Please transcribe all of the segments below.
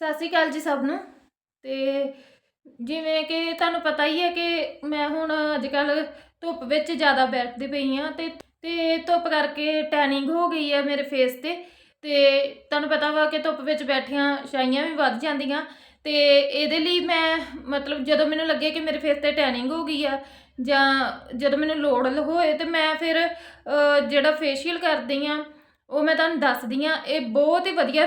ਸਤਿ ਸ਼੍ਰੀ ਅਕਾਲ ਜੀ ਸਭ ਨੂੰ। ਤੇ ਜਿਵੇਂ ਕਿ ਤੁਹਾਨੂੰ ਪਤਾ ਹੀ ਹੈ ਕਿ ਮੈਂ ਹੁਣ ਅੱਜ ਕੱਲ ਧੁੱਪ ਵਿੱਚ ਜ਼ਿਆਦਾ ਬੈਠਦੀ ਪਈ ਹਾਂ ਤੇ ਤੇ ਧੁੱਪ ਕਰਕੇ ਟੈਨਿੰਗ ਹੋ ਗਈ ਹੈ ਮੇਰੇ ਫੇਸ ਤੇ। ਤੇ ਤੁਹਾਨੂੰ ਪਤਾ ਵਾ ਕਿ ਧੁੱਪ ਵਿੱਚ ਬੈਠਿਆਂ ਛਾਈਆਂ ਵੀ ਵੱਧ ਜਾਂਦੀਆਂ। ਤੇ ਇਹਦੇ ਲਈ ਮੈਂ ਮਤਲਬ ਜਦੋਂ ਮੈਨੂੰ ਲੱਗੇ ਕਿ ਮੇਰੇ ਫੇਸ ਤੇ ਟੈਨਿੰਗ ਹੋ ਗਈ ਆ ਜਾਂ ਜਦੋਂ ਮੈਨੂੰ ਲੋੜ ਹੋਏ ਤੇ ਮੈਂ ਫਿਰ ਜਿਹੜਾ ਫੇਸ਼ੀਅਲ ਕਰਦੀ ਆ ਉਹ ਮੈਂ ਤੁਹਾਨੂੰ ਦੱਸਦੀ ਆ ਇਹ ਬਹੁਤ ਹੀ ਵਧੀਆ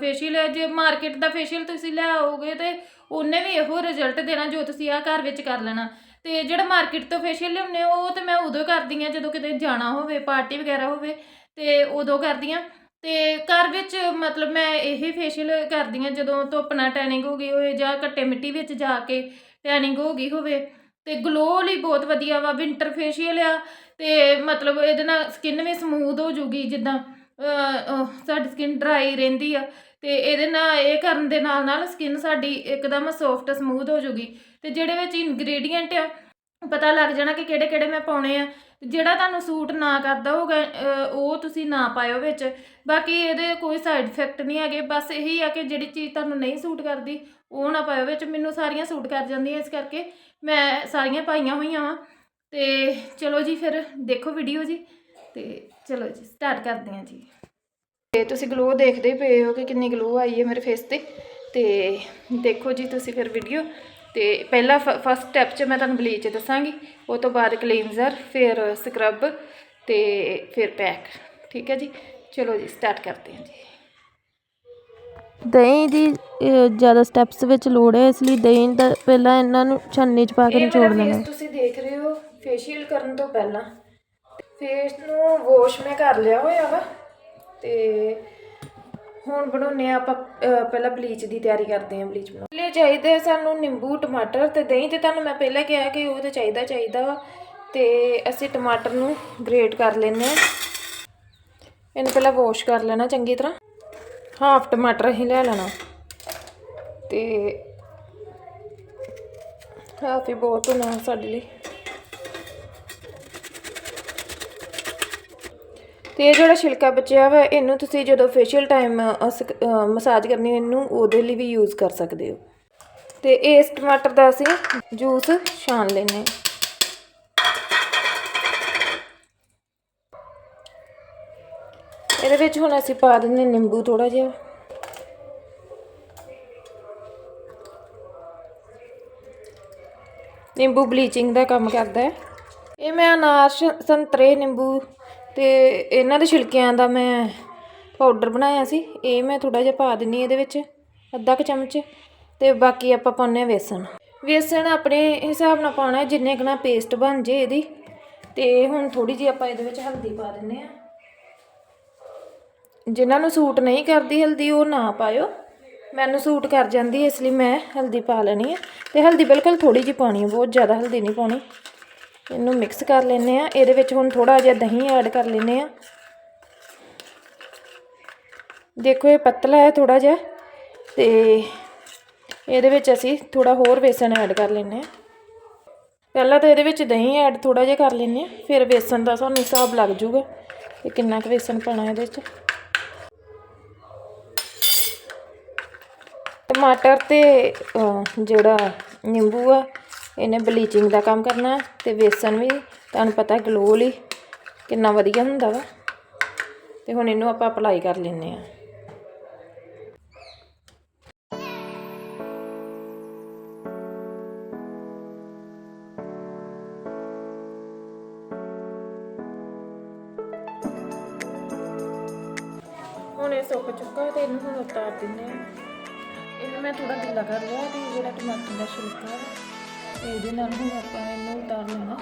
ਫੇਸ਼ੀਅਲ ਹੈ। ਜੇ ਮਾਰਕੀਟ ਦਾ ਫੇਸ਼ੀਅਲ ਤੁਸੀਂ ਲੈ ਆਓਗੇ ਤੇ ਉਹਨੇ ਵੀ ਇਹੋ ਰਿਜ਼ਲਟ ਦੇਣਾ ਜੋ ਤੁਸੀਂ ਆ ਘਰ ਵਿੱਚ ਕਰ ਲੈਣਾ। ਤੇ ਜਿਹੜਾ ਮਾਰਕੀਟ ਤੋਂ ਫੇਸ਼ੀਅਲ ਲਿਆਉਂਦੇ ਉਹ ਤੇ ਮੈਂ ਉਦੋਂ ਕਰਦੀ ਆ ਜਦੋਂ ਕਿਤੇ ਜਾਣਾ ਹੋਵੇ ਪਾਰਟੀ ਵਗੈਰਾ ਹੋਵੇ, ਤੇ ਉਦੋਂ ਕਰਦੀ ਆ ਤੇ ਘਰ ਵਿੱਚ ਮਤਲਬ ਮੈਂ ਇਹੀ ਫੇਸ਼ੀਅਲ ਕਰਦੀ ਆ ਜਦੋਂ ਧੁੱਪ ਨਾਲ ਟੈਨਿੰਗ ਹੋ ਗਈ ਹੋਵੇ ਜਾਂ ਘੱਟੇ ਮਿੱਟੀ ਵਿੱਚ ਜਾ ਕੇ ਟੈਨਿੰਗ ਹੋ ਗਈ ਹੋਵੇ। ਤੇ ਗਲੋ ਲਈ ਬਹੁਤ ਵਧੀਆ ਵਾ ਵਿੰਟਰ ਫੇਸ਼ੀਅਲ ਆ। ਤੇ ਮਤਲਬ ਇਹਦੇ ਨਾਲ ਸਕਿਨ ਵੀ ਸਮੂਥ ਹੋ ਜੂਗੀ ਜਿੱਦਾਂ। ਸਾਡੀ ਸਕਿਨ ਡਰਾਈ ਰਹਿੰਦੀ ਆ ਤੇ ਇਹਦੇ ਨਾਲ ਇਹ ਕਰਨ ਦੇ ਨਾਲ ਨਾਲ ਸਕਿਨ ਸਾਡੀ ਇੱਕਦਮ ਸੌਫਟ ਸਮੂਥ ਹੋ ਜੂਗੀ ਤੇ ਜਿਹੜੇ ਵਿੱਚ ਇਨਗਰੀਡੀਅੰਟ ਆ, ਪਤਾ ਲੱਗ ਜਾਣਾ ਕਿ ਕਿਹੜੇ ਕਿਹੜੇ ਮੈਂ ਪਾਉਣੇ ਆ। ਜਿਹੜਾ ਤੁਹਾਨੂੰ ਸੂਟ ਨਾ ਕਰਦਾ ਹੋਗਾ ਉਹ ਤੁਸੀਂ ਨਾ ਪਾਇਓ ਵਿੱਚ। ਬਾਕੀ ਇਹਦੇ ਕੋਈ ਸਾਈਡ ਇਫੈਕਟ ਨਹੀਂ ਹੈਗੇ, ਬਸ ਇਹੀ ਆ ਕਿ ਜਿਹੜੀ ਚੀਜ਼ ਤੁਹਾਨੂੰ ਨਹੀਂ ਸੂਟ ਕਰਦੀ, ਉਹ ਨਾ ਪਾਇਓ ਵਿੱਚ। ਮੈਨੂੰ ਸਾਰੀਆਂ ਸੂਟ ਕਰ ਜਾਂਦੀਆਂ ਇਸ ਕਰਕੇ, ਮੈਂ ਸਾਰੀਆਂ ਪਾਈਆਂ ਹੋਈਆਂ ਵਾਂ। ਤੇ ਚਲੋ ਜੀ, ਫਿਰ ਦੇਖੋ ਵੀਡੀਓ ਜੀ। ਤੇ ਚਲੋ ਜੀ ਸਟਾਰਟ ਕਰਦੇ ਹਾਂ ਜੀ। ਤੇ ਤੁਸੀਂ ਗਲੋ ਦੇਖਦੇ ਪਏ ਹੋ ਕਿ ਕਿੰਨੀ ਗਲੋ ਆਈ ਹੈ ਮੇਰੇ ਫੇਸ ਤੇ। ਤੇ ਦੇਖੋ ਜੀ ਤੁਸੀਂ ਫਿਰ ਵੀਡੀਓ ਤੇ ਪਹਿਲਾ ਫਸਟ ਸਟੈਪ 'ਚ ਮੈਂ ਤੁਹਾਨੂੰ ਬਲੀਚ ਦੱਸਾਂਗੀ ਉਹ ਤੋਂ ਬਾਅਦ ਕਲੀਨਜ਼ਰ ਫਿਰ ਸਕਰਬ ਤੇ ਫਿਰ ਪੈਕ ਠੀਕ ਹੈ ਜੀ? ਚਲੋ ਜੀ ਸਟਾਰਟ ਕਰਦੇ ਹਾਂ ਜੀ। ਦਹੀਂ ਦੀ ਜ਼ਿਆਦਾ ਸਟੈਪਸ ਵਿੱਚ ਲੋੜ ਹੈ ਇਸ ਲਈ ਦਹੀਂ ਦਾ ਪਹਿਲਾਂ ਇਹਨਾਂ ਨੂੰ ਛੰਨੀ 'ਚ ਪਾ ਕੇ ਨਿਚੋੜ ਲੈਣਾ। ਤੁਸੀਂ ਦੇਖ ਰਹੇ ਹੋ ਫੇਸ਼ੀਅਲ ਕਰਨ ਤੋਂ ਪਹਿਲਾਂ। ਫੇਸ ਨੂੰ ਵਾਸ਼ ਮੈਂ ਕਰ ਲਿਆ ਹੋਇਆ ਵਾ ਤੇ ਹੁਣ ਬਣਾਉਨੇ ਆ ਆਪਾਂ ਪਹਿਲਾਂ ਬਲੀਚ ਦੀ ਤਿਆਰੀ ਕਰਦੇ ਆ ਬਲੀਚ ਬਣਾਉਣ। ਲਈ ਚਾਹੀਦੇ ਆ ਸਾਨੂੰ ਨਿੰਬੂ, ਟਮਾਟਰ ਤੇ ਦਹੀਂ ਤੇ ਤੁਹਾਨੂੰ ਮੈਂ ਪਹਿਲਾਂ ਕਿਹਾ ਕਿ ਉਹ ਤਾਂ ਚਾਹੀਦਾ ਚਾਹੀਦਾ ਵਾ ਤੇ ਅਸੀਂ ਟਮਾਟਰ ਨੂੰ ਗ੍ਰੇਟ ਕਰ ਲੈਨੇ ਆ ਇਹਨੂੰ ਪਹਿਲਾਂ ਵਾਸ਼ ਕਰ ਲੈਣਾ ਚੰਗੀ ਤਰ੍ਹਾਂ। ਹਾਫ ਟਮਾਟਰ ਹੀ ਲੈ ਲੈਣਾ। ਤੇ ਹਾਫ ਹੀ ਬਹੁਤ ਹੋਣਾ ਸਾਡੇ ਲਈ। ਤੇ ਇਹ ਜਿਹੜਾ ਛਿਲਕਾ ਬਚਿਆ ਵਾ, ਇਹਨੂੰ ਤੁਸੀਂ ਜਦੋਂ ਫੇਸ਼ੀਅਲ ਟਾਈਮ ਮਸਾਜ ਕਰਨੀ, ਇਹਨੂੰ ਉਹਦੇ ਲਈ ਵੀ ਯੂਜ਼ ਕਰ ਸਕਦੇ ਹੋ। ਤੇ ਇਸ ਟਮਾਟਰ ਦਾ ਅਸੀਂ ਜੂਸ ਛਾਣ ਲੈਨੇ ਹਾਂ। ਇਹਦੇ ਵਿੱਚ ਹੁਣ ਅਸੀਂ ਪਾ ਦਿੰਦੇ ਨਿੰਬੂ ਥੋੜਾ ਜਿਹਾ। ਨਿੰਬੂ ਬਲੀਚਿੰਗ ਦਾ ਕੰਮ ਕਰਦਾ ਹੈ। ਇਹ ਮੈਂ ਅਨਾਰ ਸੰਤਰੇ ਨਿੰਬੂ ਅਤੇ ਇਹਨਾਂ ਦੇ ਛਿਲਕਿਆਂ ਦਾ ਮੈਂ ਪਾਊਡਰ ਬਣਾਇਆ ਸੀ, ਇਹ ਮੈਂ ਥੋੜ੍ਹਾ ਜਿਹਾ ਪਾ ਦਿੰਦੀ ਇਹਦੇ ਵਿੱਚ, ਅੱਧਾ ਕੁ ਚਮਚ ਅਤੇ ਬਾਕੀ ਆਪਾਂ ਪਾਉਂਦੇ ਹਾਂ ਵੇਸਣ। ਵੇਸਣ ਆਪਣੇ ਹਿਸਾਬ ਨਾਲ ਪਾਉਣਾ ਜਿੰਨੇ ਕੁ ਨਾ ਪੇਸਟ ਬਣ ਜੇ ਇਹਦੀ ਅਤੇ ਹੁਣ ਥੋੜ੍ਹੀ ਜਿਹੀ ਆਪਾਂ ਇਹਦੇ ਵਿੱਚ ਹਲਦੀ ਪਾ ਦਿੰਦੇ ਹਾਂ। ਜਿਨ੍ਹਾਂ ਨੂੰ ਸੂਟ ਨਹੀਂ ਕਰਦੀ ਹਲਦੀ, ਉਹ ਨਾ ਪਾਇਓ। ਮੈਨੂੰ ਸੂਟ ਕਰ ਜਾਂਦੀ ਇਸ ਲਈ ਮੈਂ ਹਲਦੀ ਪਾ ਲੈਣੀ ਹੈ। ਅਤੇ ਹਲਦੀ ਬਿਲਕੁਲ ਥੋੜ੍ਹੀ ਜਿਹੀ ਪਾਉਣੀ ਹੈ, ਬਹੁਤ ਜ਼ਿਆਦਾ ਹਲਦੀ ਨਹੀਂ ਪਾਉਣੀ। ਇਹਨੂੰ ਮਿਕਸ ਕਰ ਲੈਨੇ ਆ ਇਹਦੇ ਵਿੱਚ ਹੁਣ ਥੋੜਾ ਜਿਹਾ ਦਹੀਂ ਐਡ ਕਰ ਲੈਨੇ ਆ ਦੇਖੋ ਇਹ ਪਤਲਾ ਹੈ ਥੋੜਾ ਜਿਹਾ ਤੇ ਇਹਦੇ ਵਿੱਚ ਅਸੀਂ ਥੋੜਾ ਹੋਰ ਵੇਸਣ ਐਡ ਕਰ ਲੈਨੇ ਆ ਪਹਿਲਾਂ ਤਾਂ ਇਹਦੇ ਵਿੱਚ ਦਹੀਂ ਐਡ ਥੋੜਾ ਜਿਹਾ ਕਰ ਲੈਨੇ ਆ ਫਿਰ ਵੇਸਣ ਦਾ ਸਾਨੂੰ ਹਿਸਾਬ ਲੱਗ ਜਾਊਗਾ ਕਿ ਕਿੰਨਾ ਕੁ ਵੇਸਣ ਪਾਣਾ ਇਹਦੇ ਵਿੱਚ। ਟਮਾਟਰ ਤੇ ਜਿਹੜਾ ਨਿੰਬੂ ਆ ਇਹਨੇ ਬਲੀਚਿੰਗ ਦਾ ਕੰਮ ਕਰਨਾ ਤੇ ਵੇਸਣ ਵੀ, ਤੁਹਾਨੂੰ ਪਤਾ ਗਲੋ ਲਈ ਕਿੰਨਾ ਵਧੀਆ ਹੁੰਦਾ ਵਾ। ਤੇ ਹੁਣ ਇਹਨੂੰ ਆਪਾਂ ਅਪਲਾਈ ਕਰ ਲੈਨੇ ਆ ਹੁਣ ਇਹ ਸੁੱਕ ਚੁੱਕਾ ਤੇ ਇਹਨੂੰ ਹੁਣ ਉਤਾਰ ਦਿੰਦੇ ਆ ਇਹਨੂੰ ਮੈਂ ਥੋੜਾ ਗਿੱਲਾ ਕਰ ਲਿਆ ਤੇ ਜਿਹੜਾ ਟਮਾਟਰ ਦਾ ਛਿਲਕਾ ਵਾ, ਇਹਦੇ ਨਾਲ ਹੁਣ ਆਪਾਂ ਇਹਨੂੰ ਉਤਾਰ ਲੈਣਾ।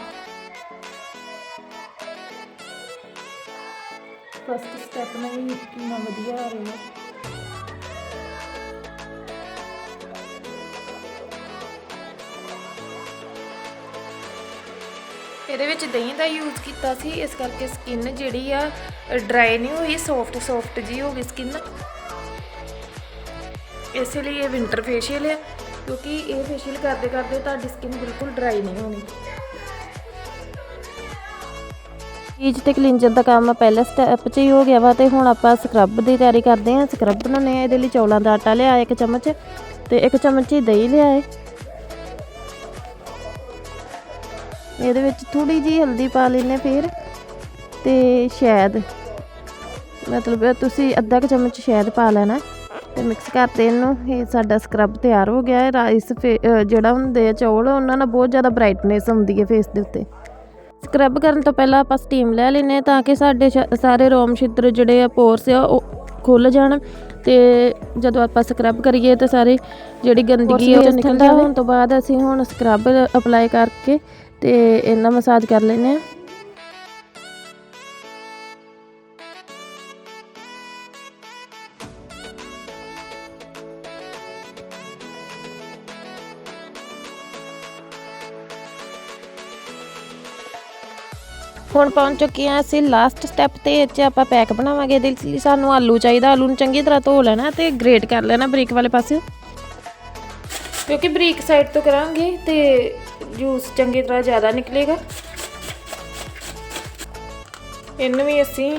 ਫਸਟ ਸਟੈਪ ਨਾਲ ਵੀ ਕਿੰਨਾ ਵਧੀਆ ਆ ਰਿਹਾ ਇਹਦੇ ਵਿੱਚ ਦਹੀਂ ਦਾ ਯੂਜ਼ ਕੀਤਾ ਸੀ ਇਸ ਕਰਕੇ ਸਕਿਨ ਜਿਹੜੀ ਆ ਡਰਾਈ ਨਹੀਂ ਹੋਈ ਸੌਫਟ ਸੌਫਟ ਜੀ ਹੋ ਗਈ ਸਕਿਨ ਇਸੇ ਲਈ ਇਹ ਵਿੰਟਰ ਫੇਸ਼ੀਅਲ ਹੈ ਕਿਉਂਕਿ ਇਹ ਫੇਸ਼ੀਅਲ ਕਰਦੇ ਕਰਦੇ ਤੁਹਾਡੀ ਸਕਿਨ ਬਿਲਕੁਲ ਡਰਾਈ ਨਹੀਂ ਹੋਣੀ। ਬਲੀਚ ਤੇ ਕਲੀਨਜ਼ਰ ਦਾ ਕੰਮ ਪਹਿਲੇ ਸਟੈਪ 'ਚ ਹੀ ਹੋ ਗਿਆ ਵਾ ਤੇ ਹੁਣ ਆਪਾਂ ਸਕਰਬ ਦੀ ਤਿਆਰੀ ਕਰਦੇ ਹਾਂ। ਸਕਰਬ ਬਣਾਉਣੇ ਆ ਇਹਦੇ ਲਈ ਚੌਲਾਂ ਦਾ ਆਟਾ ਲਿਆ ਇੱਕ ਚਮਚ ਤੇ ਇੱਕ ਚਮਚ ਹੀ ਦਹੀਂ ਲਿਆ ਏ ਇਹਦੇ ਵਿੱਚ ਥੋੜੀ ਜੀ ਹਲਦੀ ਪਾ ਲੈਨੇ ਫਿਰ ਤੇ ਸ਼ਾਇਦ ਮਤਲਬ ਤੁਸੀਂ ਅੱਧਾ ਕੁ ਚਮਚ ਸ਼ਾਇਦ ਪਾ ਲੈਣਾ। ਤੇ ਮਿਕਸ ਕਰਦੇ ਇਹਨੂੰ ਇਹ ਸਾਡਾ ਸਕਰਬ ਤਿਆਰ ਹੋ ਗਿਆ ਹੈ। ਰਾਈਸ ਜਿਹੜਾ ਹੁੰਦੇ ਆ ਚੌਲ ਉਹਨਾਂ ਨਾਲ ਬਹੁਤ ਜ਼ਿਆਦਾ ਬ੍ਰਾਈਟਨੈਸ ਆਉਂਦੀ ਹੈ ਫੇਸ ਦੇ ਉੱਤੇ। ਸਕਰਬ ਕਰਨ ਤੋਂ ਪਹਿਲਾਂ ਆਪਾਂ ਸਟੀਮ ਲੈ ਲੈਨੇ ਤਾਂ ਕਿ ਸਾਡੇ ਸਾਰੇ ਰੋਮ ਛਿੱਤਰ ਜਿਹੜੇ ਆ ਪੋਰਸ ਆ ਉਹ ਖੁੱਲ ਜਾਣ ਤੇ ਜਦੋਂ ਆਪਾਂ ਸਕਰਬ ਕਰੀਏ ਤਾਂ ਸਾਰੀ ਜਿਹੜੀ ਗੰਦਗੀ ਆ ਉਹ ਨਿਕਲ ਜਾਵੇ। ਹੋਣ ਤੋਂ ਬਾਅਦ ਅਸੀਂ ਹੁਣ ਸਕਰਬ ਅਪਲਾਈ ਕਰਕੇ ਤੇ ਇਹਨਾਂ ਮਸਾਜ ਕਰ ਲੈਨੇ ਆ ਹੁਣ ਪਹੁੰਚ ਚੁੱਕੇ ਹਾਂ ਅਸੀਂ ਲਾਸਟ ਸਟੈਪ ਤੇ ਇਹ ਆਪਾਂ ਪੈਕ ਬਣਾਵਾਂਗੇ ਇਹਦੇ ਲਈ। ਸਾਨੂੰ ਆਲੂ ਚਾਹੀਦਾ, ਆਲੂ ਨੂੰ ਚੰਗੀ ਤਰ੍ਹਾਂ ਧੋ ਲੈਣਾ ਤੇ ਗ੍ਰੇਟ ਕਰ ਲੈਣਾ ਬਰੀਕ ਵਾਲੇ ਪਾਸੇ ਕਿਉਂਕਿ ਬਰੀਕ ਸਾਈਡ ਤੋਂ ਕਰਾਂਗੇ ਤੇ ਜੂਸ ਚੰਗੀ ਤਰ੍ਹਾਂ ਜ਼ਿਆਦਾ ਨਿਕਲੇਗਾ। ਇਹਨੂੰ ਵੀ ਅਸੀਂ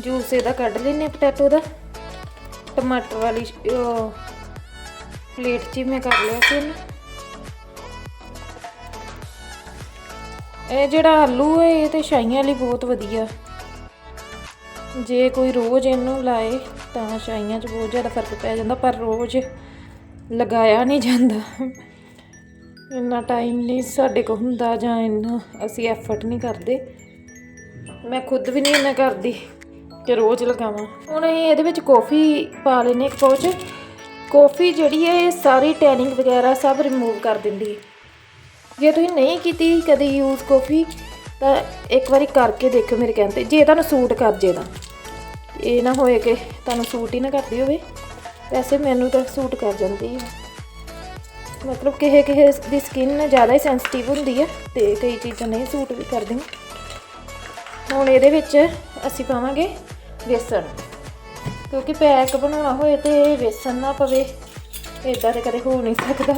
ਜੂਸ ਇਹਦਾ ਕੱਢ ਲੈਨੇ ਪੋਟੈਟੋ ਦਾ। ਟਮਾਟਰ ਵਾਲੀ ਪਲੇਟ 'ਚ ਹੀ ਮੈਂ ਕਰ ਲਿਆ ਸੀ ਇਹਨੂੰ। ਇਹ ਜਿਹੜਾ ਆਲੂ ਹੈ, ਇਹ ਤੇ ਛਾਈਆਂ ਲਈ ਬਹੁਤ ਵਧੀਆ। ਜੇ ਕੋਈ ਰੋਜ਼ ਇਹਨੂੰ ਲਾਏ, ਤਾਂ ਛਾਈਆਂ 'ਚ ਬਹੁਤ ਜ਼ਿਆਦਾ ਫ਼ਰਕ ਪੈ ਜਾਂਦਾ, ਪਰ ਰੋਜ਼ ਲਗਾਇਆ ਨਹੀਂ ਜਾਂਦਾ। ਇੰਨਾ ਟਾਈਮ ਨਹੀਂ ਸਾਡੇ ਕੋਲ ਹੁੰਦਾ ਜਾਂ ਇੰਨਾ ਅਸੀਂ ਐਫਰਟ ਨਹੀਂ ਕਰਦੇ। ਮੈਂ ਖੁਦ ਵੀ ਨਹੀਂ ਇੰਨਾ ਕਰਦੀ ਕਿ ਰੋਜ਼ ਲਗਾਵਾਂ। ਹੁਣ ਅਸੀਂ ਇਹਦੇ ਵਿੱਚ ਕੌਫੀ ਪਾ ਲੈਨੇ ਇੱਕ ਪੋਚ। ਕੌਫੀ ਜਿਹੜੀ ਹੈ, ਇਹ ਸਾਰੀ ਟੈਨਿੰਗ ਵਗੈਰਾ ਸਭ ਰਿਮੂਵ ਕਰ ਦਿੰਦੀ ਹੈ। ਜੇ ਤੁਸੀਂ ਨਹੀਂ ਕੀਤੀ ਕਦੇ ਯੂਜ਼ ਕੌਫੀ ਤਾਂ ਇੱਕ ਵਾਰੀ ਕਰਕੇ ਦੇਖਿਓ ਮੇਰੇ ਕਹਿਣ 'ਤੇ। ਜੇ ਤੁਹਾਨੂੰ ਸੂਟ ਕਰ ਜੇ ਤਾਂ। ਇਹ ਨਾ ਹੋਏ ਕਿ ਤੁਹਾਨੂੰ ਸੂਟ ਹੀ ਨਾ ਕਰਦੀ ਹੋਵੇ। ਵੈਸੇ ਮੈਨੂੰ ਤਾਂ ਸੂਟ ਕਰ ਜਾਂਦੀ ਹੈ। ਮਤਲਬ ਕਿਸੇ ਕਿਸੇ ਦੀ ਸਕਿਨ ਜ਼ਿਆਦਾ ਹੀ ਸੈਂਸਿਟਿਵ ਹੁੰਦੀ ਹੈ ਤੇ ਕਈ ਚੀਜ਼ਾਂ ਨਹੀਂ ਸੂਟ ਵੀ ਕਰਦੀਆਂ। ਹੁਣ ਇਹਦੇ ਵਿੱਚ ਅਸੀਂ ਪਾਵਾਂਗੇ ਵੇਸਣ। ਕਿਉਂਕਿ ਪੈਕ ਬਣਾਉਣਾ ਹੋਏ ਤੇ ਵੇਸਣ ਨਾ ਪਵੇ। ਇਦਾਂ ਤੇ ਕਦੇ ਹੋ ਨਹੀਂ ਸਕਦਾ।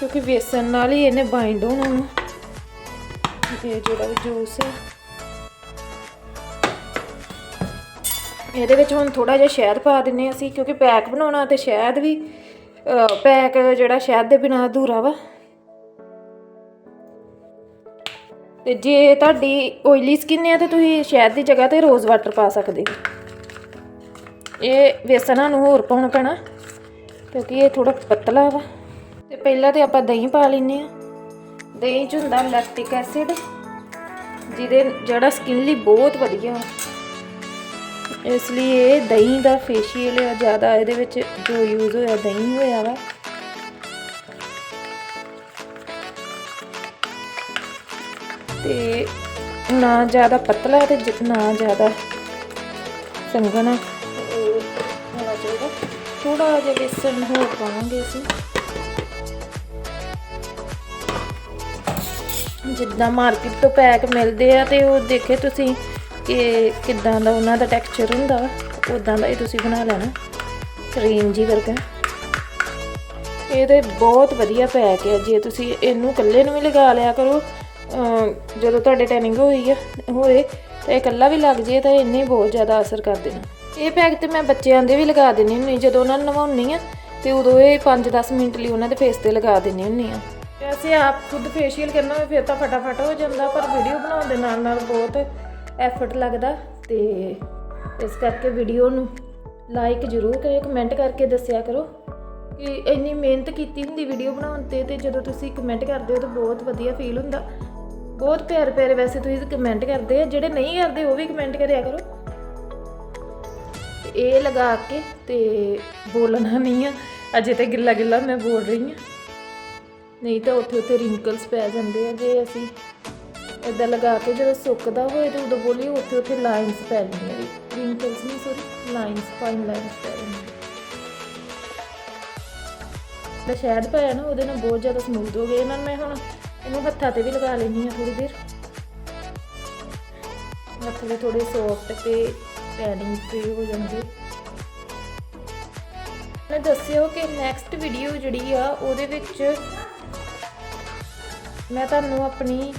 ਕਿਉਂਕਿ ਵੇਸਣ ਨਾਲ ਹੀ ਇਹਨੇ ਬਾਈਂਡ ਹੋਣਾ ਵਾ। ਇਹ ਜਿਹੜਾ ਵੀ ਜੂਸ ਹੈ ਇਹਦੇ ਵਿੱਚ ਹੁਣ ਥੋੜਾ ਜਿਹਾ ਸ਼ਹਿਦ ਪਾ ਦਿੰਨੇ ਹਾਂ ਅਸੀਂ, ਕਿਉਂਕਿ ਪੈਕ ਬਣਾਉਣਾ ਤੇ ਸ਼ਹਿਦ ਵੀ ਪੈਕ ਜਿਹੜਾ ਸ਼ਹਿਦ ਦੇ ਬਿਨਾਂ ਅਧੂਰਾ ਵਾ। ਤੇ ਜੇ ਤੁਹਾਡੀ ਓਇਲੀ ਸਕਿਨ ਹੈ ਤੇ ਤੁਸੀਂ ਸ਼ਹਿਦ ਦੀ ਜਗ੍ਹਾ ਤੇ ਰੋਜ਼ ਵਾਟਰ ਪਾ ਸਕਦੇ ਇਹ ਵੇਸਣਾ ਨੂੰ ਹੋਰ ਪਾਉਣਾ ਪੈਣਾ, ਕਿਉਂਕਿ ਇਹ ਥੋੜਾ ਪਤਲਾ ਵਾ। ਤੇ ਪਹਿਲਾਂ ਤੇ ਆਪਾਂ ਦਹੀਂ ਪਾ ਲੈਨੇ ਆ ਦਹੀਂ ਚ ਹੁੰਦਾ ਲੈਕਟਿਕ ਐਸਿਡ, ਜਿਹਦੇ ਜਿਹੜਾ ਸਕਿਨ ਲਈ ਬਹੁਤ ਵਧੀਆ। ਵਾ ਇਸ ਲਈ ਇਹ ਦਹੀਂ ਦਾ ਫੇਸ਼ੀਅਲ ਆ, ਜ਼ਿਆਦਾ ਇਹਦੇ ਵਿੱਚ ਜੋ ਯੂਜ਼ ਹੋਇਆ, ਦਹੀਂ ਹੋਇਆ ਵਾ। ਤੇ ਨਾ ਜ਼ਿਆਦਾ ਪਤਲਾ ਤੇ ਨਾ ਜ਼ਿਆਦਾ ਸੰਘਣਾ ਇਹ ਹੋਣਾ ਚਾਹੀਦਾ ਥੋੜਾ ਜਿਹਾ ਵੇਸਣ ਹੋਰ ਪਾਵਾਂਗੇ ਅਸੀਂ। ਜਿੱਦਾਂ ਮਾਰਕੀਟ ਤੋਂ ਪੈਕ ਮਿਲਦੇ ਆ ਤੇ ਉਹ ਦੇਖੇ ਤੁਸੀਂ ਕਿ ਕਿੱਦਾਂ ਦਾ ਉਹਨਾਂ ਦਾ ਟੈਕਸਚਰ ਹੁੰਦਾ ਉਦਾਂ ਦਾ ਇਹ ਤੁਸੀਂ ਬਣਾ ਲੈਣਾ। ਕਰੀਮ ਜੀ ਵਰਗਾ ਇਹ ਤੇ ਬਹੁਤ ਵਧੀਆ ਪੈਕ ਹੈ। ਜੇ ਤੁਸੀਂ ਇਹਨੂੰ ਇਕੱਲੇ ਨੂੰ ਵੀ ਲਗਾ ਲਿਆ ਕਰੋ ਜਦੋਂ ਤੁਹਾਡੇ ਟੈਨਿੰਗ ਹੋਈ ਆ, ਹੋਏ, ਤਾਂ ਇਹ ਇਕੱਲਾ ਵੀ ਲੱਗ ਜੇ ਤਾਂ ਇਹਨੇ ਬਹੁਤ ਜ਼ਿਆਦਾ ਅਸਰ ਕਰ ਦੇਣਾ। ਇਹ ਪੈਕ ਤੇ ਮੈਂ ਬੱਚਿਆਂ ਦੇ ਵੀ ਲਗਾ ਦਿੰਦੀ ਹੁੰਦੀ ਜਦੋਂ ਉਹਨਾਂ ਨੂੰ ਨਵਾਉਣੀ ਆ, ਤੇ ਉਦੋਂ ਇਹ 5-10 ਮਿੰਟ ਲਈ ਉਹਨਾਂ ਦੇ ਫੇਸ ਤੇ ਲਗਾ ਦਿੰਦੀ ਹੁੰਦੀ ਆ ਵੈਸੇ ਆਪ ਖੁਦ ਫੇਸ਼ੀਅਲ ਕਰਨਾ ਹੋਵੇ, ਫਿਰ ਤਾਂ ਫਟਾਫਟ ਹੋ ਜਾਂਦਾ, ਪਰ ਵੀਡੀਓ ਬਣਾਉਣ ਦੇ ਨਾਲ ਨਾਲ ਬਹੁਤ ਐਫਰਟ ਲੱਗਦਾ ਤੇ ਇਸ ਕਰਕੇ ਵੀਡੀਓ ਨੂੰ ਲਾਈਕ ਜ਼ਰੂਰ ਕਰਿਓ ਕਮੈਂਟ ਕਰਕੇ ਦੱਸਿਆ ਕਰੋ ਕਿ ਇੰਨੀ ਮਿਹਨਤ ਕੀਤੀ ਹੁੰਦੀ ਵੀਡੀਓ ਬਣਾਉਣ ਤੇ ਤੇ ਜਦੋਂ ਤੁਸੀਂ ਕਮੈਂਟ ਕਰਦੇ ਹੋ ਤਾਂ ਬਹੁਤ ਵਧੀਆ ਫੀਲ ਹੁੰਦਾ। ਬਹੁਤ ਪਿਆਰ ਪਿਆਰੇ ਵੈਸੇ ਤੁਸੀਂ ਕਮੈਂਟ ਕਰਦੇ ਆ, ਜਿਹੜੇ ਨਹੀਂ ਕਰਦੇ ਉਹ ਵੀ ਕਮੈਂਟ ਕਰਿਆ ਕਰੋ। ਇਹ ਲਗਾ ਕੇ ਤੇ ਬੋਲਣਾ ਨਹੀਂ ਆ, ਅਜੇ ਤੇ ਗਿੱਲਾ ਗਿੱਲਾ ਮੈਂ ਬੋਲ ਰਹੀ ਹਾਂ। ਨਹੀਂ ਤਾਂ ਉੱਥੇ ਉੱਥੇ ਰਿੰਕਲਸ ਪੈ ਜਾਂਦੇ ਆ, ਜੇ ਅਸੀਂ ਇਦਾਂ ਲਗਾ ਕੇ ਜਦੋਂ ਸੁੱਕਦਾ ਹੋਏ ਤੇ ਉਦੋਂ ਬੋਲੀਏ ਉੱਥੇ ਉੱਥੇ ਲਾਈਨਸ ਪੈ ਜਾਂਦੀਆਂ ਰਿੰਕਲਸ ਨਹੀਂ ਸੌਰੀ ਲਾਈਨਸ ਫਾਈਨ ਲਾਈਨਸ ਪੈ ਜਾਂਦੀਆਂ ਤੇ ਸ਼ਹਿਦ ਪਾਇਆ ਨਾ, ਉਹਦੇ ਨਾਲ ਬਹੁਤ ਜ਼ਿਆਦਾ ਸਮੂਥ ਹੋ ਗਏ। ਇਹਨਾਂ ਨੂੰ ਮੈਂ ਹੁਣ ਇਹਨੂੰ ਹੱਥਾਂ ਤੇ ਵੀ ਲਗਾ ਲੈਣੀ ਆ ਥੋੜੀ ਦੇਰ। ਹੱਥ ਵੀ ਥੋੜੇ ਸੌਫਟ ਤੇ ਟੈਨਿੰਗ ਫ੍ਰੀ ਹੋ ਜਾਂਦੇ। ਮੈਂ ਦੱਸਿਓ ਕਿ ਨੈਕਸਟ ਵੀਡੀਓ ਜਿਹੜੀ ਆ, ਉਹਦੇ ਵਿੱਚ ਮੈਂ ਤੁਹਾਨੂੰ ਆਪਣੀ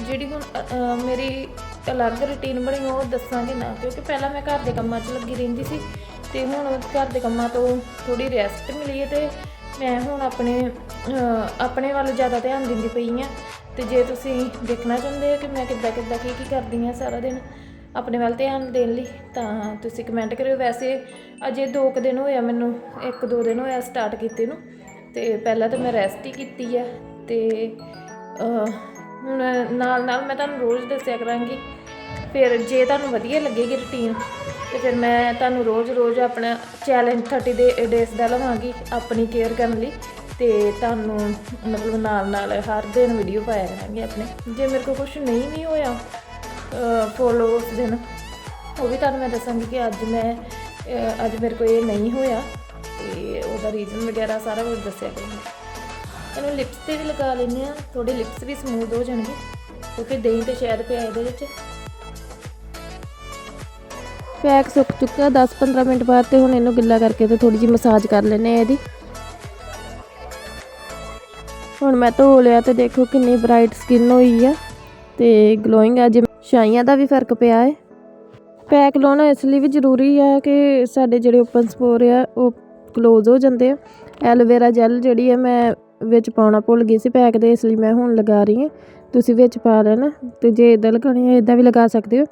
ਜਿਹੜੀ ਹੁਣ ਅ, ਮੇਰੀ ਅਲੱਗ ਰੁਟੀਨ ਬਣੀ ਉਹ ਦੱਸਾਂਗੀ ਨਾ ਕਿਉਂਕਿ ਪਹਿਲਾਂ ਮੈਂ ਘਰ ਦੇ ਕੰਮਾਂ 'ਚ ਲੱਗੀ ਰਹਿੰਦੀ ਸੀ ਤੇ ਹੁਣ ਘਰ ਦੇ ਕੰਮਾਂ ਤੋਂ ਥੋੜੀ ਰੈਸਟ ਮਿਲੀ ਹੈ ਤੇ ਮੈਂ ਹੁਣ ਆਪਣੇ ਅ, ਆਪਣੇ ਵੱਲ ਜ਼ਿਆਦਾ ਧਿਆਨ ਦਿੰਦੀ ਪਈ ਹਾਂ ਤੇ ਜੇ ਤੁਸੀਂ ਦੇਖਣਾ ਚਾਹੁੰਦੇ ਹੋ ਕਿ ਮੈਂ ਕਿੱਦਾਂ ਕਿੱਦਾਂ ਕੀ ਕੀ ਕਰਦੀ ਹਾਂ ਸਾਰਾ ਦਿਨ ਆਪਣੇ ਵੱਲ ਧਿਆਨ ਦੇਣ ਲਈ ਤਾਂ ਤੁਸੀਂ ਕਮੈਂਟ ਕਰਿਓ। ਵੈਸੇ ਅਜੇ 2 ਕੁ ਦਿਨ ਹੋਇਆ ਮੈਨੂੰ 1-2 ਦਿਨ ਹੋਇਆ ਸਟਾਰਟ ਕੀਤੇ ਨੂੰ ਤੇ ਪਹਿਲਾਂ ਤਾਂ ਮੈਂ ਰੈਸਟ ਹੀ ਕੀਤੀ ਆ ਤੇ ਹੁਣ ਨਾਲ ਨਾਲ ਮੈਂ ਤੁਹਾਨੂੰ ਰੋਜ਼ ਦੱਸਿਆ ਕਰਾਂਗੀ। ਫਿਰ ਜੇ ਤੁਹਾਨੂੰ ਵਧੀਆ ਲੱਗੇਗੀ ਰੁਟੀਨ ਤੇ ਫਿਰ ਮੈਂ ਤੁਹਾਨੂੰ ਰੋਜ਼-ਰੋਜ਼ ਆਪਣਾ ਚੈਲੰਜ 30 ਦੇ ਡੇਜ਼ ਦਾ ਲਵਾਂਗੀ ਆਪਣੀ ਕੇਅਰ ਕਰਨ ਲਈ। ਤੇ ਤੁਹਾਨੂੰ ਮਤਲਬ ਨਾਲ ਨਾਲ ਹਰ ਦਿਨ ਵੀਡੀਓ ਪਾਇਆ ਕਰਾਂਗੇ ਆਪਣੇ। ਜੇ ਮੇਰੇ ਕੋਲ ਕੁਝ ਨਹੀਂ ਵੀ ਹੋਇਆ ਫੋਲੋ ਉਸ ਦਿਨ, ਉਹ ਵੀ ਤੁਹਾਨੂੰ ਮੈਂ ਦੱਸਾਂਗੀ ਕਿ ਅੱਜ ਮੈਂ ਅੱਜ ਮੇਰੇ ਕੋਲ ਇਹ ਨਹੀਂ ਹੋਇਆ। ਤੇ ਉਹਦਾ ਰੀਜ਼ਨ ਵਗੈਰਾ ਸਾਰਾ ਕੁਝ ਦੱਸਿਆ ਕਰਾਂਗੀ। ਇਹਨੂੰ ਲਿਪਸ ਤੇ ਵੀ ਲਗਾ ਲੈਂਦੇ ਆ ਥੋੜੇ ਲਿਪਸ ਵੀ ਸਮੂਥ ਹੋ ਜਾਣਗੇ। ਕਿਉਂਕਿ ਦਹੀਂ ਤੇ ਸ਼ਾਇਦ ਪਿਆ ਇਹਦੇ ਵਿੱਚ। ਪੈਕ ਸੁੱਕ ਚੁੱਕਾ 10-15 ਮਿੰਟ ਬਾਅਦ ਤੇ ਹੁਣ ਇਹਨੂੰ ਗਿੱਲਾ ਕਰਕੇ ਤੇ ਥੋੜੀ ਜਿਹੀ ਮਸਾਜ ਕਰ ਲੈਨੇ ਆ ਇਹਦੀ। ਹੁਣ ਮੈਂ ਧੋ ਲਿਆ ਤੇ ਦੇਖੋ ਕਿੰਨੀ ਬ੍ਰਾਈਟ ਸਕਿਨ ਹੋਈ ਆ ਤੇ ਗਲੋਇੰਗ ਆ ਜੇ ਛਾਈਆਂ ਦਾ ਵੀ ਫ਼ਰਕ ਪਿਆ ਹੈ ਪੈਕ ਲਾਉਣਾ ਇਸ ਲਈ ਵੀ ਜ਼ਰੂਰੀ ਆ ਕਿ ਸਾਡੇ ਜਿਹੜੇ ਓਪਨ ਸਪੋਰ ਆ, ਉਹ ਕਲੋਜ਼ ਹੋ ਜਾਂਦੇ ਆ। ਐਲੋਵੇਰਾ ਜੈਲ ਜਿਹੜੀ ਆ ਮੈਂ ਵਿੱਚ ਪਾਉਣਾ ਭੁੱਲ ਗਈ ਸੀ ਪੈਕ ਦੇ, ਇਸ ਲਈ ਮੈਂ ਹੁਣ ਲਗਾ ਰਹੀ ਹਾਂ। ਤੁਸੀਂ ਵਿੱਚ ਪਾ ਲੈਣਾ ਤੇ ਜੇ ਇਦਾਂ ਲਗਾਉਣੀ ਹੈ ਇਦਾਂ ਵੀ ਲਗਾ ਸਕਦੇ ਹੋ।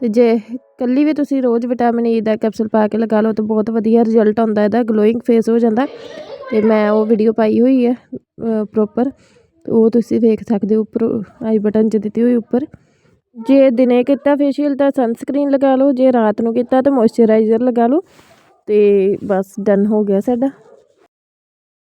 ਤੇ ਜੇ ਕੱਲੀ ਵੀ ਤੁਸੀਂ ਰੋਜ਼ ਵਿਟਾਮਿਨ ਈ ਦਾ ਕੈਪਸੂਲ ਪਾ ਕੇ ਲਗਾ ਲਓ, ਤਾਂ ਬਹੁਤ ਵਧੀਆ ਰਿਜ਼ਲਟ ਆਉਂਦਾ ਇਹਦਾ ਗਲੋਇੰਗ ਫੇਸ ਹੋ ਜਾਂਦਾ। ਤੇ ਮੈਂ ਉਹ ਵੀਡੀਓ ਪਾਈ ਹੋਈ ਹੈ ਪ੍ਰੋਪਰ ਉਹ ਤੁਸੀਂ ਵੇਖ ਸਕਦੇ ਹੋ ਉੱਪਰ ਆਈ ਬਟਨ 'ਚ ਦਿੱਤੀ ਹੋਈ ਉੱਪਰ। ਜੇ ਦਿਨੇ ਕੀਤਾ ਫੇਸ਼ੀਅਲ ਤਾਂ ਸਨਸਕ੍ਰੀਨ ਲਗਾ ਲਓ, ਜੇ ਰਾਤ ਨੂੰ ਕੀਤਾ ਤਾਂ ਮੋਇਸਚਰਾਈਜ਼ਰ ਲਗਾ ਲਓ। ਤੇ ਬਸ ਡਨ ਹੋ ਗਿਆ ਸਾਡਾ।